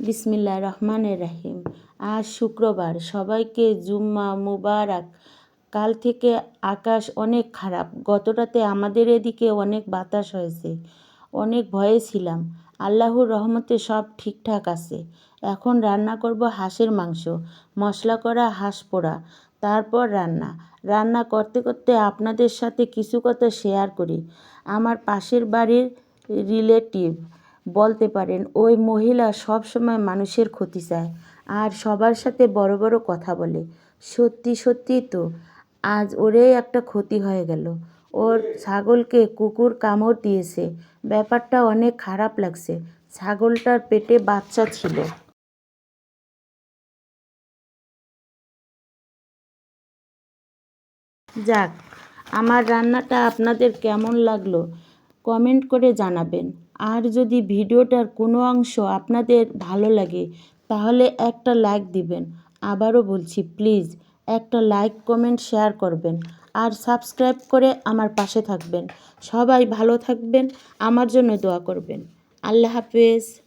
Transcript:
বিসমিল্লা রহমানের রাহিম। আজ শুক্রবার। সবাইকে জুম্মা মুবারক। কাল থেকে আকাশ অনেক খারাপ। গত রাতে আমাদের এদিকে অনেক বাতাস হয়েছে। অনেক ভয়ে ছিলাম। আল্লাহর রহমতে সব ঠিকঠাক আছে। এখন রান্না করব হাঁসের মাংস। মশলা করা হাঁস পোড়া। তারপর রান্না। রান্না করতে করতে আপনাদের সাথে কিছু কথা শেয়ার করি। আমার পাশের বাড়ির রিলেটিভ বলতে পারেন, ওই মহিলা সব সময় মানুষের ক্ষতি চায় আর সবার সাথে বড় বড় কথা বলে। সত্যি সত্যি তো, আজ ওরেই একটা ক্ষতি হয়ে গেল। ওর ছাগলকে কুকুর কামড় দিয়েছে। ব্যাপারটা অনেক খারাপ লাগছে। ছাগলটার পেটে বাচ্চা ছিল। যাক, আমার রান্নাটা আপনাদের কেমন লাগল কমেন্ট করে জানাবেন। আর যদি ভিডিওটার কোনো অংশ আপনাদের ভালো লাগে, তাহলে একটা লাইক দিবেন। আবারও বলছি, প্লিজ একটা লাইক, কমেন্ট, শেয়ার করবেন আর সাবস্ক্রাইব করে আমার পাশে থাকবেন। সবাই ভালো থাকবেন, আমার জন্য দোয়া করবেন। আল্লাহ হাফেজ।